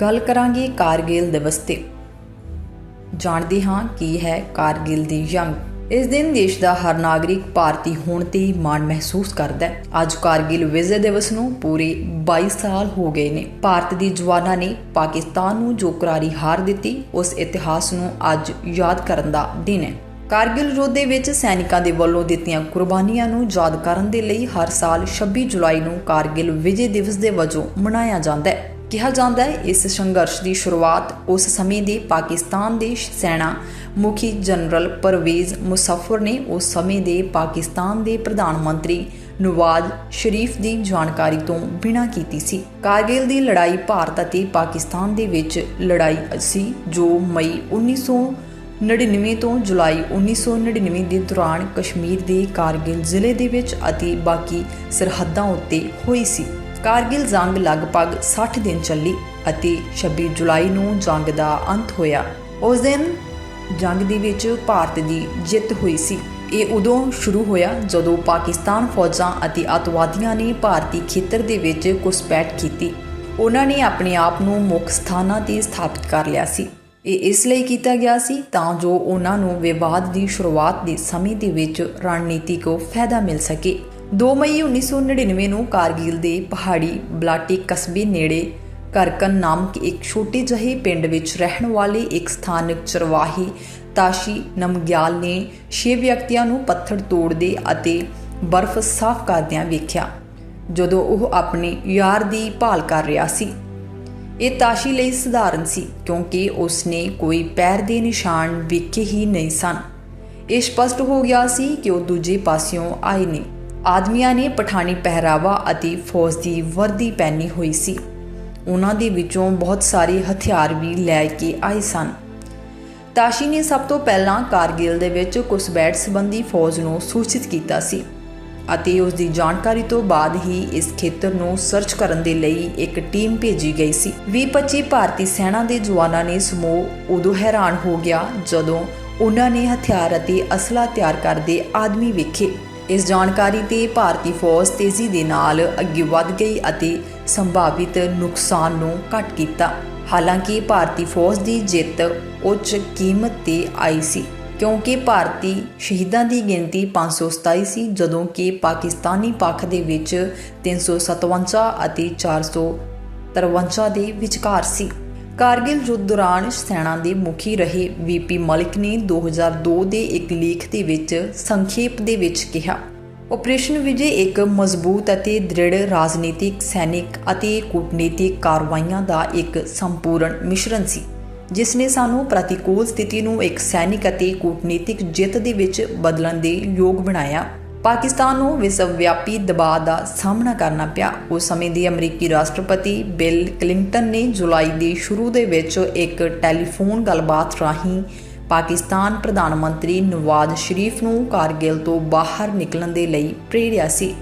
ਗੱਲ ਕਰਾਂਗੇ ਕਾਰਗਿਲ ਦਿਵਸ ਤੇ। ਜਾਣਦੇ ਹਾਂ ਕੀ ਹੈ ਕਾਰਗਿਲ ਦੀ ਜੰਗ। ਇਸ ਦਿਨ ਦੇਸ਼ ਦਾ ਹਰ ਨਾਗਰਿਕ ਭਾਰਤੀ ਹੋਣ ਤੇ ਮਾਣ ਮਹਿਸੂਸ ਕਰਦਾ ਹੈ। ਅੱਜ ਕਾਰਗਿਲ ਵਿਜੇ ਦਿਵਸ ਨੂੰ ਪੂਰੇ 22 ਸਾਲ ਹੋ ਗਏ ਨੇ। ਭਾਰਤ ਦੀ ਜਵਾਨਾਂ ਨੇ ਪਾਕਿਸਤਾਨ ਨੂੰ ਜੋ ਕਰਾਰੀ ਹਾਰ ਦਿੱਤੀ, ਉਸ ਇਤਿਹਾਸ ਨੂੰ ਅੱਜ ਯਾਦ ਕਰਨ ਦਾ ਦਿਨ ਹੈ। ਕਾਰਗਿਲ ਯੁੱਧ ਦੇ ਵਿੱਚ ਸੈਨਿਕਾਂ ਦੇ ਵੱਲੋਂ ਦਿੱਤੀਆਂ ਕੁਰਬਾਨੀਆਂ ਨੂੰ ਯਾਦ ਕਰਨ ਦੇ ਲਈ ਹਰ ਸਾਲ 26 ਜੁਲਾਈ ਨੂੰ ਕਾਰਗਿਲ ਵਿਜੇ ਦਿਵਸ ਦੇ ਵਜੋਂ ਮਨਾਇਆ ਜਾਂਦਾ ਹੈ। ਕਿਹਾ ਜਾਂਦਾ ਹੈ, ਇਸ ਸੰਘਰਸ਼ ਦੀ ਸ਼ੁਰੂਆਤ ਉਸ ਸਮੇਂ ਦੇ ਪਾਕਿਸਤਾਨ ਦੇ ਸੈਨਾ ਮੁਖੀ ਜਨਰਲ ਪਰਵੇਜ਼ ਮੁਸੱਫਰ ਨੇ ਉਸ ਸਮੇਂ ਦੇ ਪਾਕਿਸਤਾਨ ਦੇ ਪ੍ਰਧਾਨ ਮੰਤਰੀ ਨਵਾਜ਼ ਸ਼ਰੀਫ ਦੀ ਜਾਣਕਾਰੀ ਤੋਂ ਬਿਨਾਂ ਕੀਤੀ ਸੀ। ਕਾਰਗਿਲ ਦੀ ਲੜਾਈ ਭਾਰਤ ਅਤੇ ਪਾਕਿਸਤਾਨ ਦੇ ਵਿੱਚ ਲੜਾਈ ਸੀ, ਜੋ ਮਈ 1999 ਤੋਂ ਜੁਲਾਈ 1999 ਦੇ ਦੌਰਾਨ ਕਸ਼ਮੀਰ ਦੇ ਕਾਰਗਿਲ ਜ਼ਿਲ੍ਹੇ ਦੇ ਵਿੱਚ ਅਤੇ ਬਾਕੀ ਸਰਹੱਦਾਂ ਉੱਤੇ ਹੋਈ ਸੀ। ਕਾਰਗਿਲ ਜੰਗ ਲਗਭਗ 60 ਦਿਨ ਚੱਲੀ ਅਤੇ 26 ਜੁਲਾਈ ਨੂੰ ਜੰਗ ਦਾ ਅੰਤ ਹੋਇਆ। ਉਸ ਦਿਨ ਜੰਗ ਦੇ ਵਿੱਚ ਭਾਰਤ ਦੀ ਜਿੱਤ ਹੋਈ ਸੀ। ਇਹ ਉਦੋਂ ਸ਼ੁਰੂ ਹੋਇਆ ਜਦੋਂ ਪਾਕਿਸਤਾਨ ਫੌਜਾਂ ਅਤੇ ਅਤਵਾਦੀਆਂ ਨੇ ਭਾਰਤੀ ਖੇਤਰ ਦੇ ਵਿੱਚ ਘੁਸਪੈਠ ਕੀਤੀ। ਉਹਨਾਂ ਨੇ ਆਪਣੇ ਆਪ ਨੂੰ ਮੁੱਖ ਸਥਾਨਾਂ ਤੇ ਸਥਾਪਿਤ ਕਰ ਲਿਆ ਸੀ। ਇਹ ਇਸ ਲਈ ਕੀਤਾ ਗਿਆ ਸੀ ਤਾਂ ਜੋ ਉਹਨਾਂ ਨੂੰ ਵਿਵਾਦ ਦੀ ਸ਼ੁਰੂਆਤ ਦੇ ਸਮੇਂ ਦੇ ਵਿੱਚ ਰਣਨੀਤੀ ਕੋ ਫਾਇਦਾ ਮਿਲ ਸਕੇ। 2 ਮਈ 1999 ਨੂੰ ਕਾਰਗਿਲ ਦੇ ਪਹਾੜੀ ਬਲਾਟੀ ਕਸਬੇ ਨੇੜੇ ਕਰਕਨ ਨਾਮਕ ਇੱਕ ਛੋਟੇ ਜਿਹੇ ਪਿੰਡ ਵਿੱਚ ਰਹਿਣ ਵਾਲੇ ਇੱਕ ਸਥਾਨਕ ਚਰਵਾਹੀ ਤਾਸ਼ੀ ਨਮਗਿਆਲ ਨੇ 6 ਵਿਅਕਤੀਆਂ ਨੂੰ ਪੱਥਰ ਤੋੜਦੇ ਅਤੇ ਬਰਫ਼ ਸਾਫ਼ ਕਰਦਿਆਂ ਵੇਖਿਆ, ਜਦੋਂ ਉਹ ਆਪਣੇ ਯਾਰ ਦੀ ਭਾਲ ਕਰ ਰਿਹਾ ਸੀ। ਇਹ ਤਾਸ਼ੀ ਲਈ ਸਧਾਰਨ ਸੀ, ਕਿਉਂਕਿ ਉਸਨੇ ਕੋਈ ਪੈਰ ਦੇ ਨਿਸ਼ਾਨ ਵੇਖੇ ਹੀ ਨਹੀਂ ਸਨ। ਇਹ ਸਪਸ਼ਟ ਹੋ ਗਿਆ ਸੀ ਕਿ ਉਹ ਦੂਜੇ ਪਾਸਿਓਂ ਆਏ ਨੇ। ਆਦਮੀਆਂ ਨੇ ਪਠਾਣੀ ਪਹਿਰਾਵਾ ਅਤੇ ਫੌਜ ਦੀ ਵਰਦੀ ਪਹਿਨੀ ਹੋਈ ਸੀ। ਉਹਨਾਂ ਦੇ ਵਿੱਚੋਂ ਬਹੁਤ ਸਾਰੇ ਹਥਿਆਰ ਵੀ ਲੈ ਕੇ ਆਏ ਸਨ। ਤਾਸ਼ੀ ਨੇ ਸਭ ਤੋਂ ਪਹਿਲਾਂ ਕਾਰਗਿਲ ਦੇ ਵਿੱਚ ਘੁਸਪੈਠ ਸੰਬੰਧੀ ਫੌਜ ਨੂੰ ਸੂਚਿਤ ਕੀਤਾ ਸੀ ਅਤੇ ਉਸ ਦੀ ਜਾਣਕਾਰੀ ਤੋਂ ਬਾਅਦ ਹੀ ਇਸ ਖੇਤਰ ਨੂੰ ਸਰਚ ਕਰਨ ਦੇ ਲਈ ਇੱਕ ਟੀਮ ਭੇਜੀ ਗਈ ਸੀ। 20-25 ਭਾਰਤੀ ਸੈਨਾ ਦੇ ਜਵਾਨਾਂ ਨੇ ਸਮੂਹ ਉਦੋਂ ਹੈਰਾਨ ਹੋ ਗਿਆ ਜਦੋਂ ਉਹਨਾਂ ਨੇ ਹਥਿਆਰ ਅਤੇ ਅਸਲਾ ਤਿਆਰ ਕਰਦੇ ਆਦਮੀ ਵੇਖੇ। ਇਸ ਜਾਣਕਾਰੀ ਤੇ ਭਾਰਤੀ ਫੌਜ ਤੇਜ਼ੀ ਦੇ ਨਾਲ ਅੱਗੇ ਵਧ ਗਈ ਅਤੇ ਸੰਭਾਵਿਤ ਨੁਕਸਾਨ ਨੂੰ ਘਟ ਕੀਤਾ। ਹਾਲਾਂਕਿ ਭਾਰਤੀ ਫੌਜ ਦੀ ਜਿੱਤ ਉੱਚ ਕੀਮਤ ਤੇ ਆਈ ਸੀ, ਕਿਉਂਕਿ ਭਾਰਤੀ ਸ਼ਹੀਦਾਂ ਦੀ ਗਿਣਤੀ 527 ਸੀ ਜਦੋਂ ਕਿ ਪਾਕਿਸਤਾਨੀ ਪੱਖ ਦੇ ਵਿੱਚ 357 ਅਤੇ 453 ਦੇ ਵਿਚਕਾਰ ਸੀ। ਕਾਰਗਿਲ ਯੁੱਧ ਦੌਰਾਨ ਸੈਨਾ ਦੇ ਮੁਖੀ ਰਹੇ ਵੀਪੀ ਮਲਿਕ ਨੇ 2002 ਦੇ ਇੱਕ ਲੇਖ ਦੇ ਵਿੱਚ ਸੰਖੇਪ ਦੇ ਵਿੱਚ ਕਿਹਾ ਆਪਰੇਸ਼ਨ ਵਿਜੇ ਇੱਕ ਮਜ਼ਬੂਤ ਅਤੇ ਦ੍ਰਿੜ ਰਾਜਨੀਤਿਕ, ਸੈਨਿਕ ਅਤੇ ਕੂਟਨੀਤਿਕ ਕਾਰਵਾਈਆਂ ਦਾ ਇੱਕ ਸੰਪੂਰਨ ਮਿਸ਼ਰਣ ਸੀ, ਜਿਸ ਨੇ ਸਾਨੂੰ ਪ੍ਰਤੀਕੂਲ ਸਥਿਤੀ ਨੂੰ ਇੱਕ ਸੈਨਿਕ ਅਤੇ ਕੂਟਨੀਤਿਕ ਜਿੱਤ ਦੇ ਵਿੱਚ ਬਦਲਣ ਦੇ ਯੋਗ ਬਣਾਇਆ। ਪਾਕਿਸਤਾਨ ਨੂੰ ਵਿਸ਼ਵ ਵਿਆਪੀ ਦਬਾਅ ਦਾ ਸਾਹਮਣਾ ਕਰਨਾ ਪਿਆ। ਉਸ ਸਮੇਂ ਦੀ ਅਮਰੀਕੀ ਰਾਸ਼ਟਰਪਤੀ ਬਿਲ ਕਲਿੰਟਨ ਨੇ ਜੁਲਾਈ ਦੇ ਸ਼ੁਰੂ ਦੇ ਵਿੱਚ ਇੱਕ ਟੈਲੀਫੋਨ ਗੱਲਬਾਤ ਰਾਹੀਂ ਪਾਕਿਸਤਾਨ ਪ੍ਰਧਾਨ ਮੰਤਰੀ ਨਵਾਜ਼ ਸ਼ਰੀਫ ਨੂੰ ਕਾਰਗਿਲ ਤੋਂ ਬਾਹਰ ਨਿਕਲਣ ਦੇ ਲਈ ਪ੍ਰੇਰਿਆ ਸੀ।